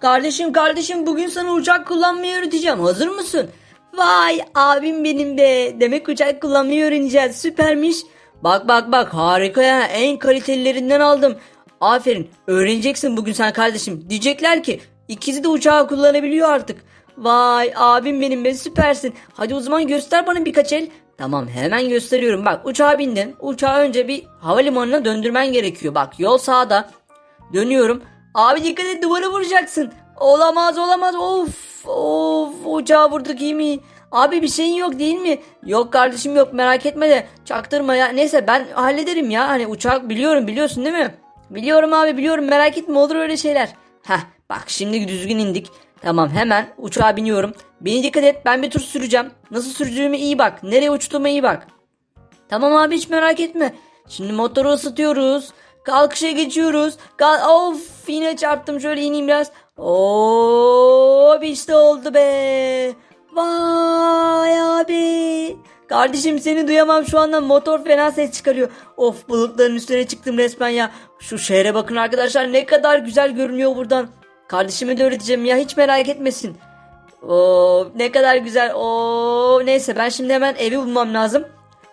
Kardeşim kardeşim bugün sana uçak kullanmayı öğreteceğim. Hazır mısın? Vay abim benim be. Demek uçak kullanmayı öğreneceğiz. Süpermiş. Bak bak bak harika ya. En kalitelilerinden aldım. Aferin. Öğreneceksin bugün sen kardeşim. Diyecekler ki ikisi de uçağı kullanabiliyor artık. Vay abim benim be süpersin. Hadi o zaman göster bana birkaç el. Tamam hemen gösteriyorum. Bak uçağa bindin. Uçağı önce bir havalimanına döndürmen gerekiyor. Bak yol sağda. Dönüyorum. Abi dikkat et duvara vuracaksın. Olamaz olamaz. Of of uçağı vurduk iyi mi? Abi bir şeyin yok değil mi? Yok kardeşim yok merak etme de çaktırma ya. Neyse ben hallederim ya. Hani uçak biliyorum biliyorsun değil mi? Biliyorum abi biliyorum merak etme olur öyle şeyler. Heh bak şimdi düzgün indik. Tamam hemen uçağa biniyorum. Beni dikkat et ben bir tur süreceğim. Nasıl süreceğime iyi bak. Nereye uçtuğuma iyi bak. Tamam abi hiç merak etme. Şimdi motoru ısıtıyoruz. Kalkışa geçiyoruz. Kal of yine çarptım şöyle ineyim biraz. Oo işte oldu be. Vay abi. Kardeşim seni duyamam şu anda motor fena ses çıkarıyor. Of bulutların üstüne çıktım resmen ya. Şu şehre bakın arkadaşlar ne kadar güzel görünüyor buradan. Kardeşime de öğreteceğim ya hiç merak etmesin. Oo ne kadar güzel. Oo neyse ben şimdi hemen evi bulmam lazım.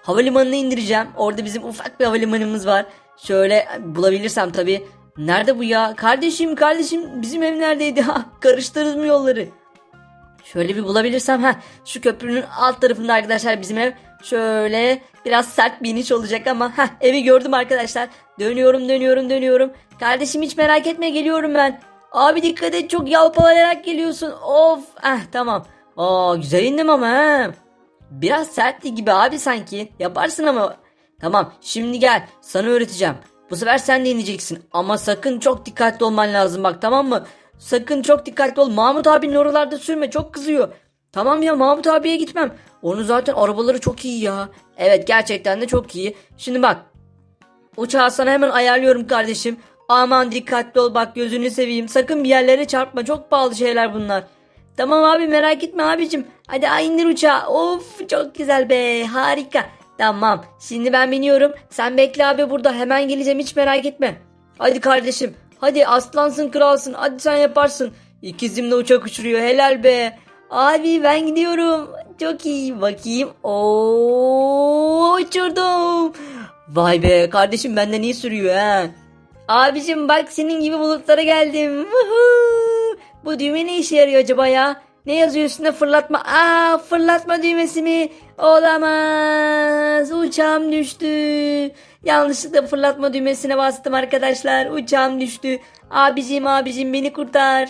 Havalimanına indireceğim. Orada bizim ufak bir havalimanımız var. Şöyle bulabilirsem tabii. Nerede bu ya? Kardeşim kardeşim bizim ev neredeydi? Ha karıştırırız mı yolları? Şöyle bir bulabilirsem ha şu köprünün alt tarafında arkadaşlar bizim ev. Şöyle biraz sert bir iniş olacak ama ha evi gördüm arkadaşlar. Dönüyorum dönüyorum dönüyorum. Kardeşim hiç merak etme geliyorum ben. Abi dikkat et çok yalpalayarak geliyorsun. Of ah tamam. Aa güzel indim ama ha. Biraz sertti gibi abi sanki. Yaparsın ama. Tamam şimdi gel sana öğreteceğim. Bu sefer sen de ineceksin. Ama sakın çok dikkatli olman lazım bak tamam mı? Sakın çok dikkatli ol. Mahmut abinin oralarda sürme çok kızıyor. Tamam ya Mahmut abiye gitmem. Onun zaten arabaları çok iyi ya. Evet gerçekten de çok iyi. Şimdi bak. Uçağı sana hemen ayarlıyorum kardeşim. Aman dikkatli ol bak gözünü seveyim. Sakın bir yerlere çarpma. Çok pahalı şeyler bunlar. Tamam abi merak etme abicim. Hadi indir uçağı. Of çok güzel be harika. Tamam şimdi ben biniyorum. Sen bekle abi burada hemen geleceğim hiç merak etme. Hadi kardeşim. Hadi aslansın kralsın. Hadi sen yaparsın. İkizimle uçak uçuruyor helal be. Abi ben gidiyorum. Çok iyi bakayım. Oo uçurdum. Vay be kardeşim benden iyi sürüyor ha. Abicim bak senin gibi bulutlara geldim. Bu düğme ne işe yarıyor acaba ya? Ne yazıyor üstünde fırlatma? Aa fırlatma düğmesi mi? Olamaz. Uçağım düştü. Yanlışlıkla fırlatma düğmesine bastım arkadaşlar. Uçağım düştü. Abicim abicim beni kurtar.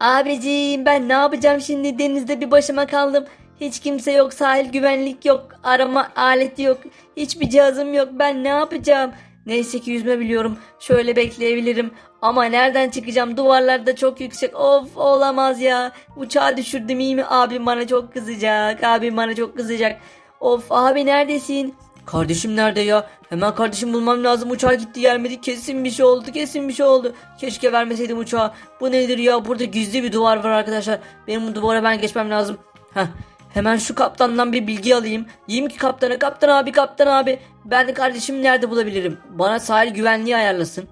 Abicim ben ne yapacağım şimdi denizde bir başıma kaldım. Hiç kimse yok sahil güvenlik yok arama aleti yok hiçbir cihazım yok ben ne yapacağım. Neyse ki yüzme biliyorum şöyle bekleyebilirim ama nereden çıkacağım duvarlar da çok yüksek of olamaz ya. Uçağı düşürdüm iyi mi abim bana çok kızacak abim bana çok kızacak. Of abi neredesin? Kardeşim nerede ya? Hemen kardeşim bulmam lazım. Uçağa gitti gelmedi. Kesin bir şey oldu. Kesin bir şey oldu. Keşke vermeseydim uçağı. Bu nedir ya? Burada gizli bir duvar var arkadaşlar. Benim bu duvara ben geçmem lazım. Heh. Hemen şu kaptandan bir bilgi alayım. Diyeyim ki kaptana kaptan abi kaptan abi. Ben de kardeşimi nerede bulabilirim? Bana sahil güvenliği ayarlasın.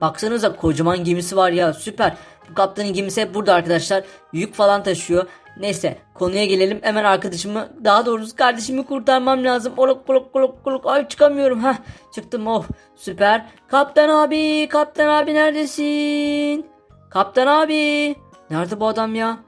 Baksanıza kocaman gemisi var ya süper. Bu kaptanın gemisi hep burada arkadaşlar. Yük falan taşıyor. Neyse konuya gelelim. Hemen arkadaşımı daha doğrusu kardeşimi kurtarmam lazım. Oluk oluk oluk oluk. Ay çıkamıyorum. Heh çıktım oh süper. Kaptan abi kaptan abi neredesin? Kaptan abi. Nerede bu adam ya?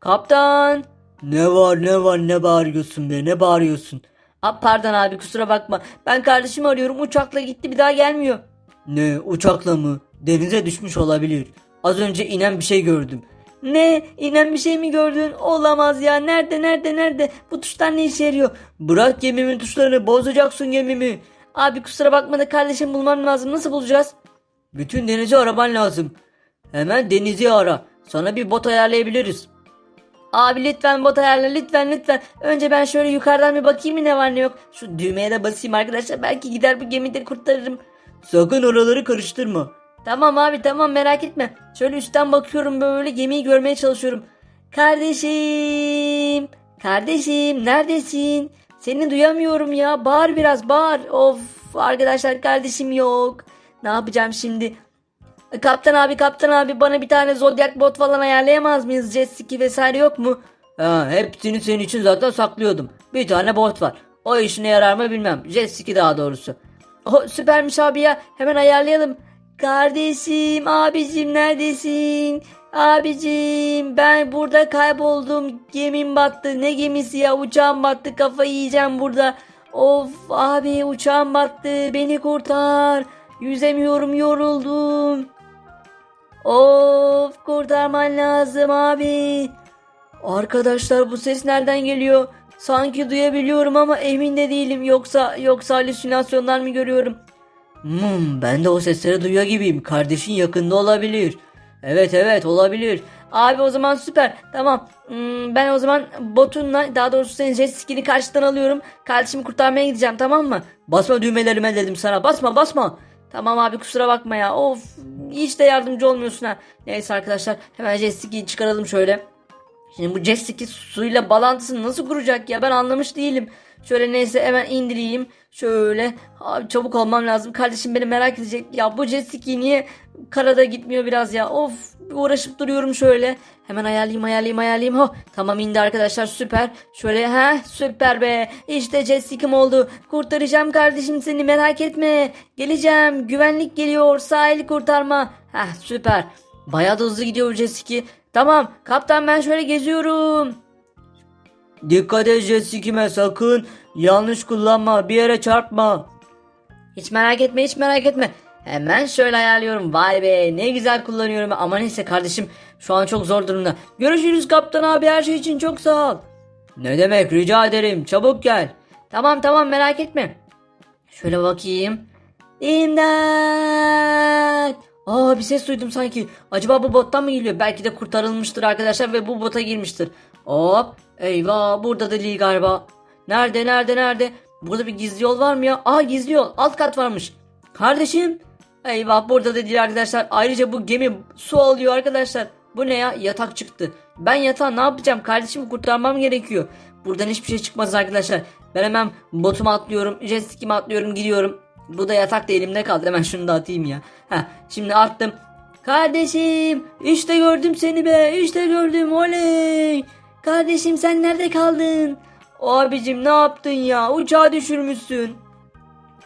Kaptan. Ne var ne var ne bağırıyorsun be ne bağırıyorsun? Aa, pardon abi kusura bakma. Ben kardeşimi arıyorum uçakla gitti bir daha gelmiyor. Ne uçakla mı? Denize düşmüş olabilir. Az önce inen bir şey gördüm. Ne? İnen bir şey mi gördün? Olamaz ya. Nerede nerede nerede? Bu tuşlar ne işe yarıyor? Bırak gemimin tuşlarını bozacaksın gemimi. Abi kusura bakma da kardeşim bulmam lazım. Nasıl bulacağız? Bütün denizi araban lazım. Hemen denizi ara. Sana bir bot ayarlayabiliriz. Abi lütfen bot ayarla lütfen lütfen. Önce ben şöyle yukarıdan bir bakayım mı ne var ne yok. Şu düğmeye de basayım arkadaşlar. Belki gider bu gemide kurtarırım. Sakın oraları karıştırma. Tamam abi tamam merak etme. Şöyle üstten bakıyorum böyle gemiyi görmeye çalışıyorum. Kardeşim. Kardeşim neredesin? Seni duyamıyorum ya. Bağır biraz bağır. Of arkadaşlar kardeşim yok. Ne yapacağım şimdi? Kaptan abi kaptan abi bana bir tane zodyak bot falan ayarlayamaz mıyız? Jet ski vesaire yok mu? Ha, hepsini senin için zaten saklıyordum. Bir tane bot var. O işine yarar mı bilmem. Jet ski daha doğrusu. Oh, süpermiş abi ya. Hemen ayarlayalım. Kardeşim, abicim neredesin? Abicim ben burada kayboldum. Gemim battı. Ne gemisi ya? Uçağım battı. Kafayı yiyeceğim burada. Of abi uçağım battı. Beni kurtar. Yüzemiyorum yoruldum. Of kurtarman lazım abi. Arkadaşlar bu ses nereden geliyor? Sanki duyabiliyorum ama emin de değilim. Yoksa yoksa halüsinasyonlar mı görüyorum? Hmm, ben de o sesleri duyuyor gibiyim. Kardeşin yakında olabilir. Evet evet olabilir. Abi o zaman süper. Tamam. Hmm, ben o zaman botunla daha doğrusu senin jet ski'ni karşıdan alıyorum. Kardeşimi kurtarmaya gideceğim tamam mı? Basma düğmelerime dedim sana. Basma basma. Tamam abi kusura bakma ya. Of hiç de yardımcı olmuyorsun ha. Neyse arkadaşlar hemen jet çıkaralım şöyle. Şimdi bu jet suyla bağlantısını nasıl kuracak ya ben anlamış değilim. Şöyle neyse hemen indireyim. Şöyle abi çabuk olmam lazım. Kardeşim beni merak edecek. Ya bu jet ski niye karada gitmiyor biraz ya. Of uğraşıp duruyorum şöyle. Hemen ayarlayayım ayarlayayım ayarlayayım. Ho, tamam indi arkadaşlar süper. Şöyle ha süper be. İşte jet ski'm oldu. Kurtaracağım kardeşim seni merak etme. Geleceğim. Güvenlik geliyor. Sahil kurtarma. Heh süper. Bayağı da hızlı gidiyor ski. Tamam kaptan ben şöyle geziyorum. Dikkat et jet ski'me sakın. Yanlış kullanma bir yere çarpma. Hiç merak etme hiç merak etme. Hemen şöyle ayarlıyorum. Vay be ne güzel kullanıyorum. Ama neyse kardeşim şu an çok zor durumda. Görüşürüz kaptan abi her şey için çok sağ ol. Ne demek rica ederim çabuk gel. Tamam tamam merak etme. Şöyle bakayım. İmdat. Aa bir ses duydum sanki. Acaba bu bottan mı geliyor? Belki de kurtarılmıştır arkadaşlar ve bu bota girmiştir. Hop. Eyvah burada da değil galiba. Nerede nerede nerede? Burada bir gizli yol var mı ya? Aa gizli yol. Alt kat varmış. Kardeşim. Eyvah burada da değil arkadaşlar. Ayrıca bu gemi su alıyor arkadaşlar. Bu ne ya? Yatak çıktı. Ben yatağı ne yapacağım? Kardeşimi kurtarmam gerekiyor. Buradan hiçbir şey çıkmaz arkadaşlar. Ben hemen botuma atlıyorum. Jet ski'me atlıyorum gidiyorum. Bu da yatak da elimde kaldı. Hemen şunu da atayım ya. Heh, şimdi attım. Kardeşim işte gördüm seni be. İşte gördüm oley. Kardeşim sen nerede kaldın? Abicim ne yaptın ya? Uçağı düşürmüşsün.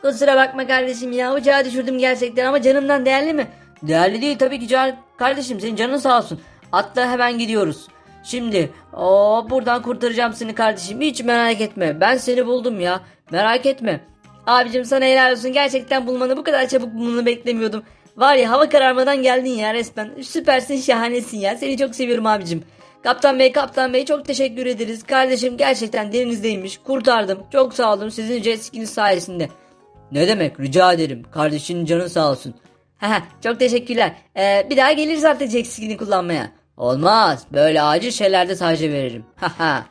Kusura bakma kardeşim ya. Uçağı düşürdüm gerçekten ama canımdan değerli mi? Değerli değil tabii ki can kardeşim senin canın sağ olsun. Atla hemen gidiyoruz. Şimdi o buradan kurtaracağım seni kardeşim. Hiç merak etme. Ben seni buldum ya. Merak etme. Abicim sana helal olsun. Gerçekten bulmanı bu kadar çabuk bulmanı beklemiyordum. Var ya hava kararmadan geldin ya resmen. Süpersin şahanesin ya. Seni çok seviyorum abicim. Kaptan Bey, Kaptan Bey çok teşekkür ederiz. Kardeşim gerçekten denizdeymiş. Kurtardım. Çok sağ olun sizin jet skiniz sayesinde. Ne demek rica ederim. Kardeşinin canı sağ olsun. Haha çok teşekkürler. Ee, bir daha geliriz artık jet skini kullanmaya. Olmaz. Böyle acil şeylerde sadece veririm. Haha.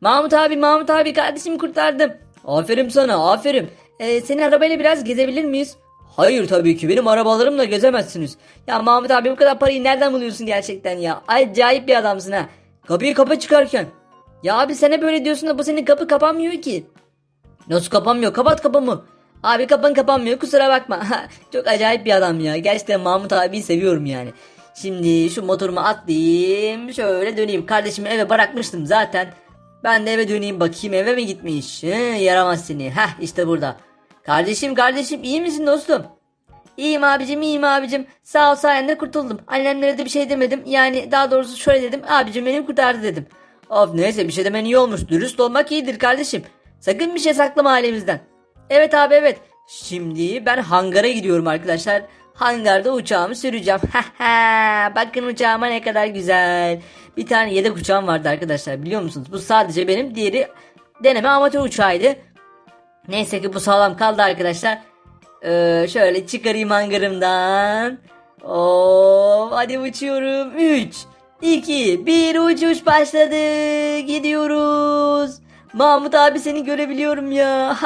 Mahmut abi Mahmut abi kardeşimi kurtardım. Aferin sana aferin. Ee, senin arabayla biraz gezebilir miyiz? Hayır tabii ki benim arabalarımla gezemezsiniz. Ya Mahmut abi bu kadar parayı nereden buluyorsun gerçekten ya? Acayip bir adamsın ha. Kapıyı kapa çıkarken. Ya abi sana böyle diyorsun da bu senin kapı kapanmıyor ki. Nasıl kapanmıyor? Kapat kapımı. Abi kapan kapanmıyor kusura bakma. Çok acayip bir adam ya. Gerçekten Mahmut abiyi seviyorum yani. Şimdi şu motorumu atlayayım. Şöyle döneyim. Kardeşimi eve bırakmıştım zaten. Ben de eve döneyim bakayım eve mi gitmiş? He, yaramaz seni. Heh işte burada. Kardeşim kardeşim iyi misin dostum? İyiyim abicim iyiyim abicim. Sağ ol sayende kurtuldum. Annemlere de bir şey demedim. Yani daha doğrusu şöyle dedim. Abicim beni kurtardı dedim. Of neyse bir şey demen iyi olmuş. Dürüst olmak iyidir kardeşim. Sakın bir şey saklama ailemizden. Evet abi evet. Şimdi ben hangara gidiyorum arkadaşlar. Hangarda uçağımı süreceğim. Bakın uçağıma ne kadar güzel. Bir tane yedek uçağım vardı arkadaşlar biliyor musunuz? Bu sadece benim diğeri deneme amatör uçağıydı. Neyse ki bu sağlam kaldı arkadaşlar. Ee, şöyle çıkarayım hangarımdan. Oo, hadi uçuyorum. 3, 2, 1 uçuş başladı. Gidiyoruz. Mahmut abi seni görebiliyorum ya.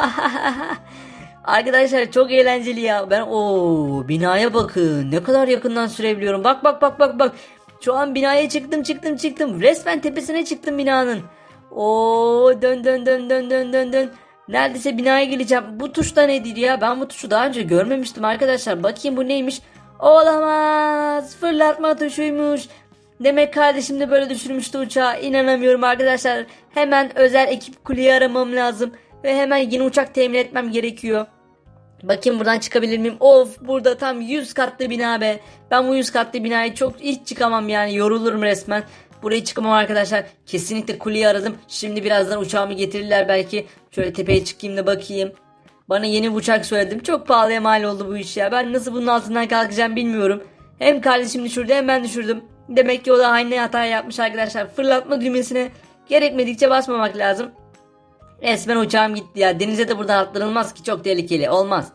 Arkadaşlar çok eğlenceli ya. Ben o binaya bakın. Ne kadar yakından sürebiliyorum. Bak bak bak bak bak. Şu an binaya çıktım çıktım çıktım. Resmen tepesine çıktım binanın. Oo dön dön dön dön dön dön dön. Neredeyse binaya geleceğim. Bu tuş da nedir ya? Ben bu tuşu daha önce görmemiştim arkadaşlar. Bakayım bu neymiş? Olamaz. Fırlatma tuşuymuş. Demek kardeşim de böyle düşürmüştü uçağı. İnanamıyorum arkadaşlar. Hemen özel ekip kuleyi aramam lazım. Ve hemen yeni uçak temin etmem gerekiyor. Bakayım buradan çıkabilir miyim? Of burada tam 100 katlı bina be. Ben bu 100 katlı binayı çok hiç çıkamam yani yorulurum resmen. Buraya çıkamam arkadaşlar. Kesinlikle kuleyi aradım. Şimdi birazdan uçağımı getirirler belki. Şöyle tepeye çıkayım da bakayım. Bana yeni uçak söyledim. Çok pahalıya mal oldu bu iş ya. Ben nasıl bunun altından kalkacağım bilmiyorum. Hem kardeşim düşürdü hem ben düşürdüm. Demek ki o da aynı hata yapmış arkadaşlar. Fırlatma düğmesine gerekmedikçe basmamak lazım. Resmen uçağım gitti ya. Denize de buradan atlanılmaz ki çok tehlikeli. Olmaz.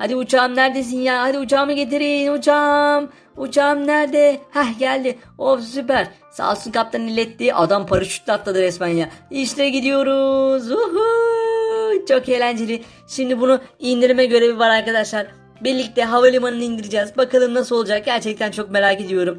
Hadi uçağım neredesin ya? Hadi uçağımı getirin. Uçağım. Uçağım nerede? Hah geldi. Of süper. Sağ olsun kaptan iletti. Adam paraşütle atladı resmen ya. İşte gidiyoruz. Uhu. Çok eğlenceli. Şimdi bunu indirme görevi var arkadaşlar. Birlikte havalimanına indireceğiz. Bakalım nasıl olacak. Gerçekten çok merak ediyorum.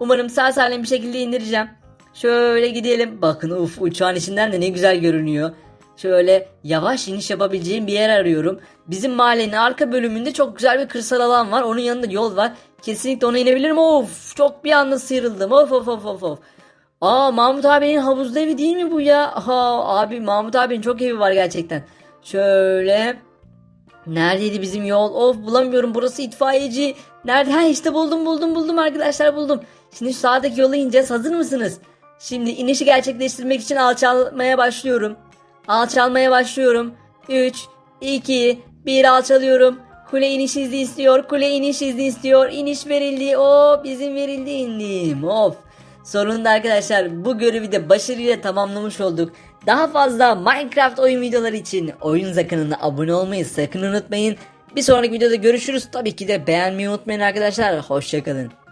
Umarım sağ salim bir şekilde indireceğim. Şöyle gidelim. Bakın uf uçağın içinden de ne güzel görünüyor. Şöyle yavaş iniş yapabileceğim bir yer arıyorum. Bizim mahallenin arka bölümünde çok güzel bir kırsal alan var. Onun yanında yol var. Kesinlikle ona inebilirim. Of çok bir anda sıyrıldım. Of of of of of. Aa Mahmut abinin havuzlu evi değil mi bu ya? Ha abi Mahmut abinin çok evi var gerçekten. Şöyle Neredeydi bizim yol? Of bulamıyorum. Burası itfaiyeci. Nerede? Ha işte buldum buldum buldum arkadaşlar buldum. Şimdi şu sağdaki yola ineceğiz. Hazır mısınız? Şimdi inişi gerçekleştirmek için alçalmaya başlıyorum. Alçalmaya başlıyorum. 3, 2, 1 alçalıyorum. Kule iniş izni istiyor. Kule iniş izni istiyor. İniş verildi. O bizim verildi indim. Of. Sonunda arkadaşlar bu görevi de başarıyla tamamlamış olduk. Daha fazla Minecraft oyun videoları için oyun kanalına abone olmayı sakın unutmayın. Bir sonraki videoda görüşürüz. Tabii ki de beğenmeyi unutmayın arkadaşlar. Hoşçakalın.